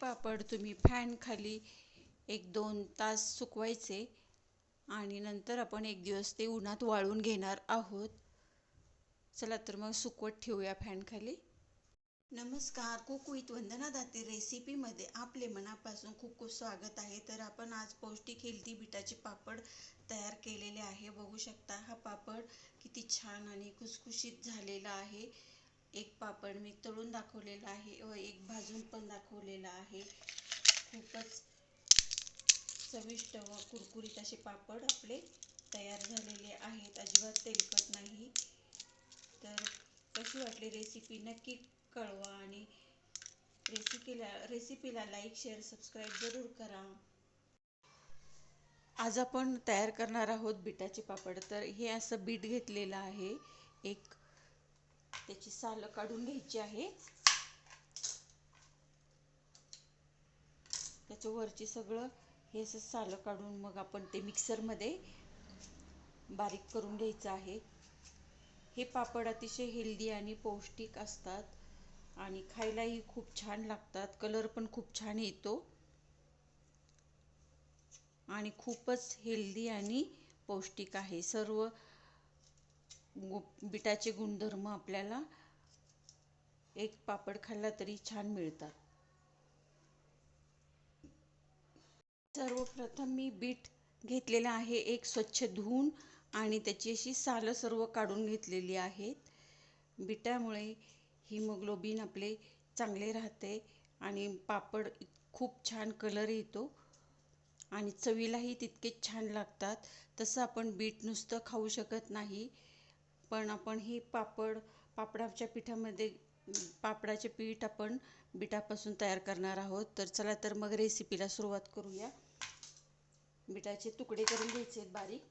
पापड तुम्ही फॅन खाली एक दोन तास सुकवायचे आणि नंतर आपण एक दिवस ते उन्हात वाळून घेणार आहोत. चला तर मग सुकवत ठेवूया फॅनखाली नमस्कार कुक विथ वंदना दाते रेसिपीमध्ये आपले मनापासून खूप खूप स्वागत आहे. तर आपण आज पौष्टिक हेल्दी बिटाचे पापड तयार केलेले आहे. बघू शकता हा पापड किती छान आणि खुसखुशीत झालेला आहे. एक पापड मी तळून दाखवलेला आहे व एक भाजून पण दाखवलेला आहे. खूपच चविष्ट व कुरकुरीत असे पापड आपले तयार झालेले आहेत. अजिबात तेलकट नाही. तर कशी वाटली रेसिपी नक्की कळवा आणि रेसिपीला रेसिपीला लाईक शेअर सबस्क्राईब जरूर करा. आज आपण तयार करणार आहोत बिटाचे पापड. तर हे असं बीट घेतलेलं आहे. एक त्याची सालं काढून घ्यायची आहे. त्याचं वरची सगळं हे असं सालं काढून मग आपण ते मिक्सरमध्ये बारीक करून घ्यायचं आहे. हे पापड अतिशय हेल्दी आणि पौष्टिक असतात आणि खायलाही खूप छान लागतात. कलर पण खूप छान येतो. आणि खूपच हेल्दी आणि पौष्टिक आहे. सर्व बिटाचे गुणधर्म आपल्याला एक पापड खाल्ला तरी छान मिळतात. सर्वप्रथम मी बीट घेतलेलं आहे एक स्वच्छ धुवून आणि त्याची अशी सालं सर्व काढून घेतलेली आहेत. बिटामुळे हिमोग्लोबिन आपले चांगले राहते आणि पापड खूप छान कलर येतो आणि चवीलाही तितकेच छान लागतात. तसं आपण बीट नुसतं खाऊ शकत नाही. पण आपण ही पापड पापडाच्या पिठामध्ये पापडाचे पीठ आपण बिटापासून तयार करणार आहोत. तर चला तर मग रेसिपीला सुरुवात करूया. बिटाचे तुकडे करून घ्यायचे बारीक.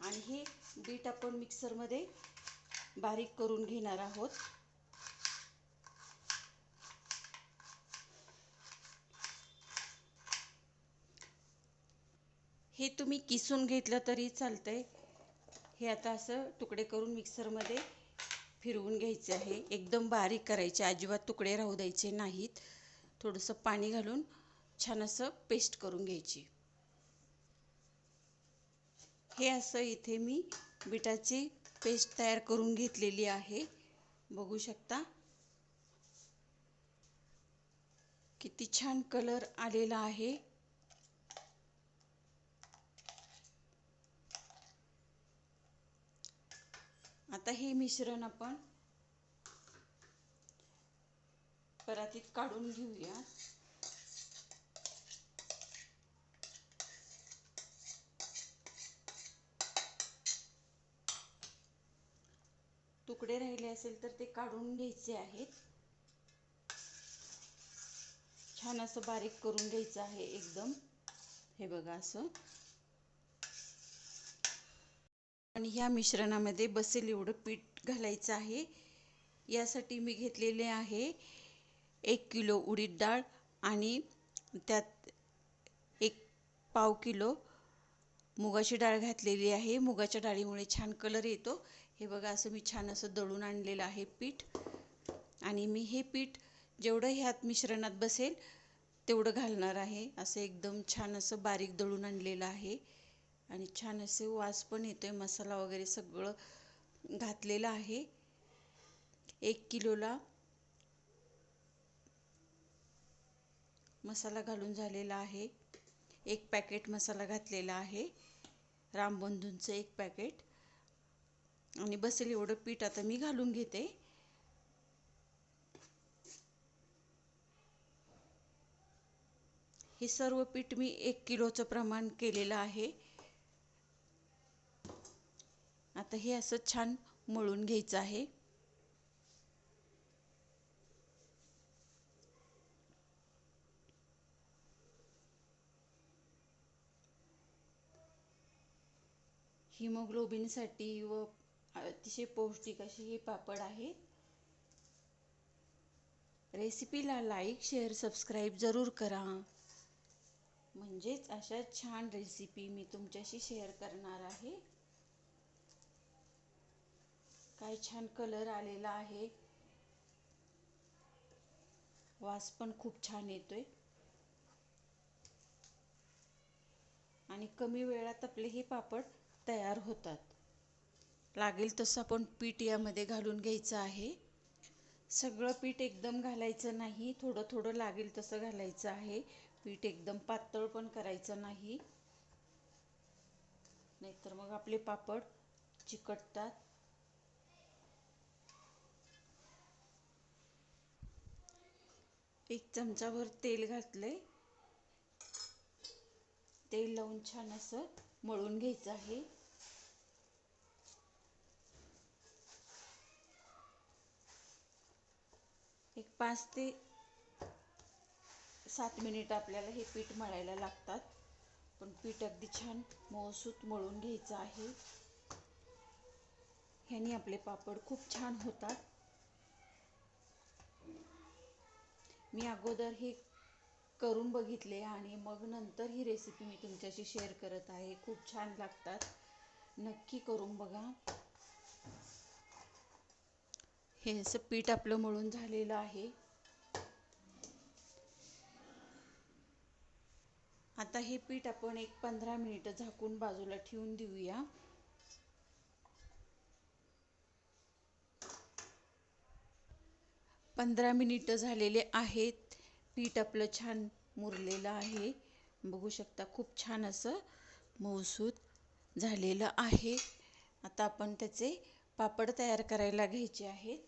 आणि हे बीट आपण मिक्सरमध्ये बारीक करून घेणार आहोत. हे तुम्ही किसून घेतलं तरी चालतं आहे हे आता असं तुकडे करून मिक्सरमध्ये फिरवून घ्यायचे आहे. एकदम बारीक करायचे. अजिबात तुकडे राहू द्यायचे नाहीत. थोडंसं पाणी घालून छान असं पेस्ट करून घ्यायची. हे असं इथे मी बिटाची पेस्ट तयार करून घेतलेली आहे. बघू शकता. किती छान कलर आलेला आहे. आता हे मिश्रण आपण परातीत काढून घेऊया. तुकडे राहिले असेल तर ते काढून घ्यायचे आहेत. छान असं बारीक करून घ्यायचं आहे एकदम. हे बघा असं. आणि ह्या मिश्रणामध्ये बसेल एवढं पीठ घालायचं आहे. यासाठी मी घेतलेले आहे एक किलो उडीद डाळ आणि त्यात एक पाव किलो मुगाची डाळ घातलेली आहे. मुगाच्या डाळीमुळे छान कलर येतो. हे बघा असं मी छान असं दळून आणलेलं आहे पीठ. आणि मी हे पीठ जेवढं ह्यात मिश्रणात बसेल तेवढं घालणार आहे. असं एकदम छान असं बारीक दळून आणलेलं आहे. आणि छान असे वास पण येतोय. मसाला वगैरे सगळं घातलेलं आहे. एक किलोला मसाला घालून झालेला आहे. एक पॅकेट मसाला घातलेला आहे. रामबंधूंचं एक पॅकेट. आणि बसेल एवढं पीठ आता मी घालून घेते. हे सर्व पीठ मी एक किलोचं प्रमाण केलेलं आहे. आता हे असं छान मळून घ्यायचं आहे. हिमोग्लोबिनसाठी व अतिशय पौष्टिक असे हे पापड आहे रेसिपीला लाईक शेअर सबस्क्राईब जरूर करा. म्हणजेच अशा छान रेसिपी मी तुमच्याशी शेअर करणार आहे. काय छान कलर आलेला आहे. वास पण खूप छान येतोय. आणि कमी वेळात आपले हे पापड तयार होतात. लागेल तसं आपण पीठ यामध्ये घालून घ्यायचं आहे. सगळं पीठ एकदम घालायचं नाही. थोडं थोडं लागेल तसं घालायचं आहे. पीठ एकदम पातळ पण करायचं नाही. नाहीतर मग आपले पापड चिकटतात. एक चमचाभर तेल घातले तेल लावून छान असं मळून घ्यायचं आहे. एक पाच ते सात मिनिट आपल्याला हे पीठ मळायला लागतात. पण पीठ अगदी छान मऊसूत मळून घ्यायचं आहे. ह्याने आपले पापड खूप छान होतात. मी अगोदर हे करून बघितले आणि मग नंतर ही रेसिपी मी तुमच्याशी शेअर करत आहे. खूप छान लागतात. नक्की करून बघा. हे असं पीठ आपलं मळून झालेलं आहे. आता हे पीठ आपण एक पंधरा मिनिटं झाकून बाजूला ठेवून देऊया. पंधरा मिनिटं झालेले आहेत. पीठ आपलं छान मुरलेलं आहे. बघू शकता खूप छान असं मऊसूत झालेलं आहे. आता आपण त्याचे पापड तयार करायला घ्यायचे आहेत.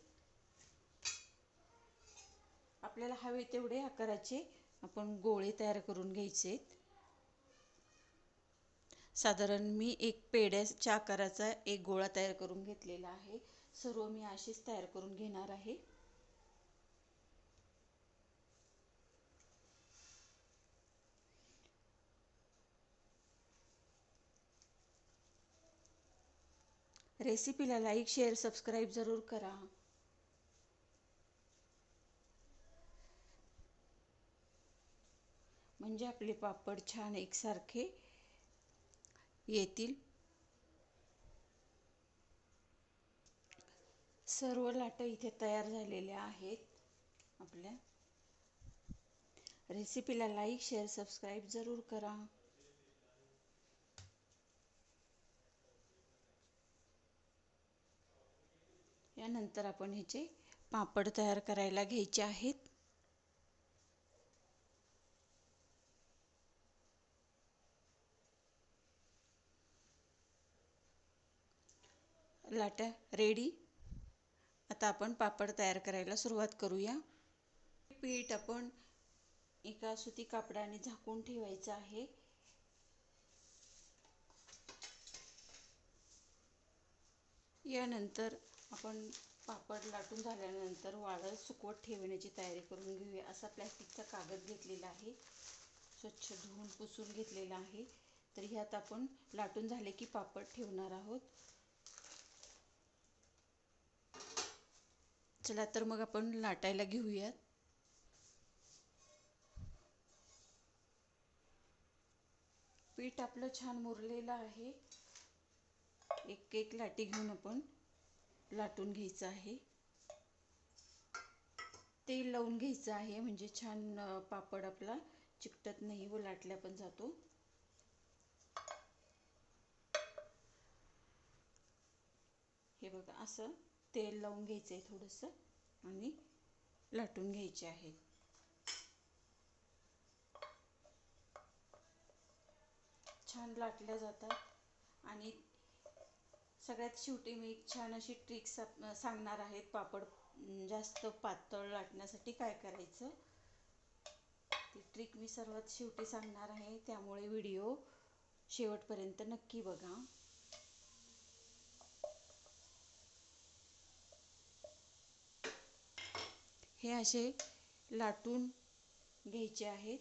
आपल्याला हवे तेवढे आकाराचे आपण गोळे तयार करून घ्यायचे साधारण मी एक पेड्याच्या आकाराचा एक गोळा तयार करून घेतलेला आहे. सर्व मी अशीच तयार करून घेणार आहे. रेसिपीला लाईक शेअर सबस्क्राईब जरूर करा. म्हणजे आपले पापड छान एकसारखे येतील. सर्व लाटं इथे तयार झालेल्या आहेत आपल्या. रेसिपीला लाईक शेअर सबस्क्राईब जरूर करा. नंतर आपण ह्याचे पापड तयार करायला घ्यायचे आहेत. लाट्या रेडी. आता आपण पापड तयार करायला सुरुवात करूया. पीठ आपण एका सुती कापडाने झाकून ठेवायचं आहे. यानंतर आपण पापड लाटून झाल्यानंतर वाळं सुकवत ठेवण्याची तयारी करून घेऊया. असा प्लॅस्टिकचा कागद घेतलेला आहे. स्वच्छ धुवून पुसून घेतलेला आहे. तर ह्यात आपण लाटून झाले की पापड ठेवणार आहोत. चला तर मग आपण लाटायला घेऊयात. पीठ आपलं छान मुरलेलं आहे. एक एक लाटी घेऊन आपण लाटून घ्यायचं आहे. तेल लावून घ्यायचं आहे म्हणजे छान पापड आपला चिकटत नाही व लाटल्या पण जातो. हे बघा असं तेल लावून घ्यायचं आहे थोडंसं आणि लाटून घ्यायचे आहे. छान लाटल्या जातात आणि सगळ्यात शेवटी मी छान अशी ट्रिक सांगणार आहेत. पापड जास्त पातळ लाटण्यासाठी काय करायचं? ती ट्रिक मी सर्वात शेवटी सांगणार आहे. त्यामुळे व्हिडिओ शेवटपर्यंत नक्की बघा. हे असे लाटून घ्यायचे आहेत.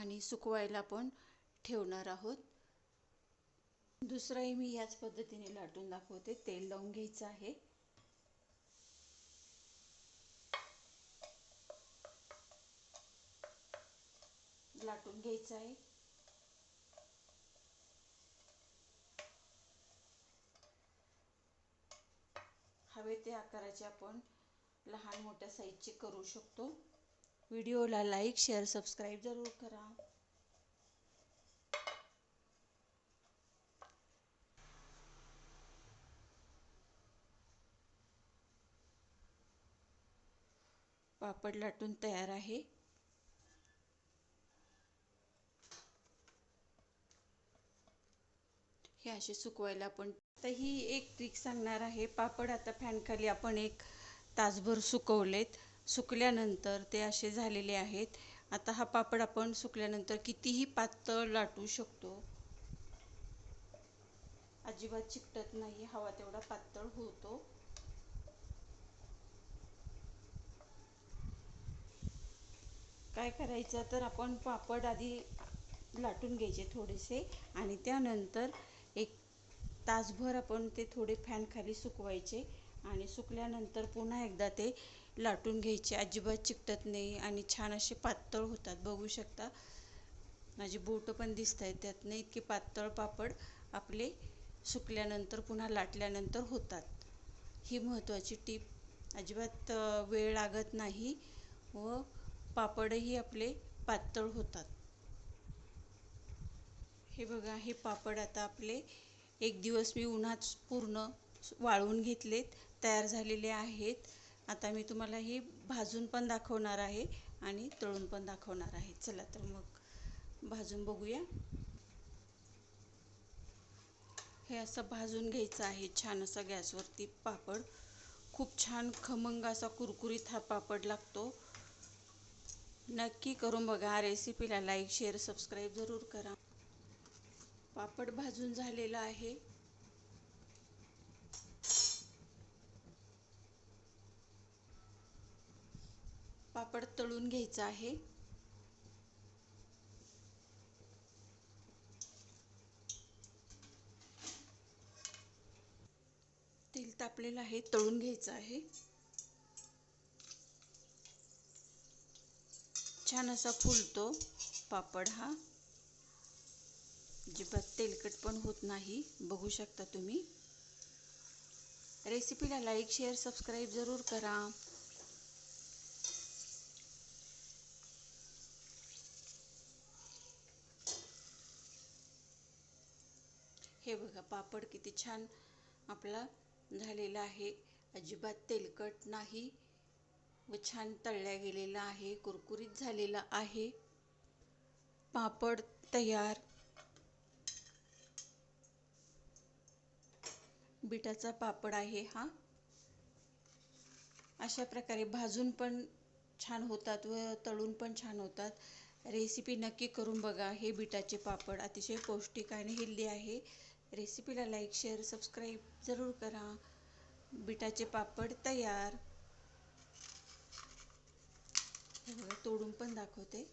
आणि सुकवायला पण ठेवणार आहोत. दुसराही मी याच पद्धतीने लाटून दाखवते. तेल लावून घ्यायचं आहे. लाटून घ्यायचं आहे. हवे ते आकाराचे आपण लहान मोठ्या साईजचे करू शकतो. व्हिडिओला लाईक शेअर सबस्क्राईब जरूर करा. पापड लाटून तयार आहे. हे असे सुकवायला आपण तर ही एक ट्रिक सांगणार आहे. पापड आता फॅनखाली आपण एक तासभर सुकवलेत. सुकल्यानंतर ते असे झालेले आहेत. आता हा पापड आपण सुकल्यानंतर कितीही पातळ लाटू शकतो. अजिबात चिकटत नाही हवा तेवढा पातळ होतो. काय करायचं तर आपण पापड आधी लाटून घ्यायचे थोडेसे आणि त्यानंतर एक तासभर आपण ते थोडे फॅन खाली सुकवायचे आणि सुकल्यानंतर पुन्हा एकदा ते लाटून घ्यायचे. अजिबात चिकटत नाही आणि छान असे पातळ होतात. बघू शकता. माझी बोटं पण दिसत आहेत त्यातनं इतके पातळ पापड आपले सुकल्यानंतर पुन्हा लाटल्यानंतर होतात. ही महत्त्वाची टीप. अजिबात वेळ लागत नाही व पापडही आपले पातळ होतात. हे बघा हे पापड आता आपले एक दिवस मी उन्हात पूर्ण वाळवून घेतलेत. तयार झालेले आहेत. आता मी तुम्हाला हे भाजून पण दाखवणार आहे आणि तळून पण दाखवणार आहे. चला तर मग भाजून बघूया. हे असं भाजून घ्यायचं आहे छान असा गॅसवरती पापड. खूप छान खमंग असा कुरकुरीत हा पापड लागतो. नक्की करून बघा. रेसिपीला लाईक शेअर सबस्क्राईब जरूर करा. पापड भाजून झालेला आहे. पापड तळून घ्यायचा आहे. तेल तापलेलं आहे तळून घ्यायचं आहे. छान असा फुलतो पापड हा. अजिबात तेलकट पण होत नाही बघू शकता तुम्ही. रेसिपीला लाईक शेअर सबस्क्राईब जरूर करा. हे बघा पापड किती छान आपला झालेला आहे. अजिबात तेलकट नाही व छान तळल्या गेलेला आहे कुरकुरीत झालेला आहे. पापड तयार. बिटाचा पापड आहे हा. अशा प्रकारे भाजून पण छान होतात व तळून पण छान होतात. रेसिपी नक्की करून बघा हे बिटाचे पापड अतिशय पौष्टिक आणि हेल्दी आहे. रेसिपीला लाईक शेअर सबस्क्राईब जरूर करा. बिटाचे पापड तयार. तोडून पण दाखवते.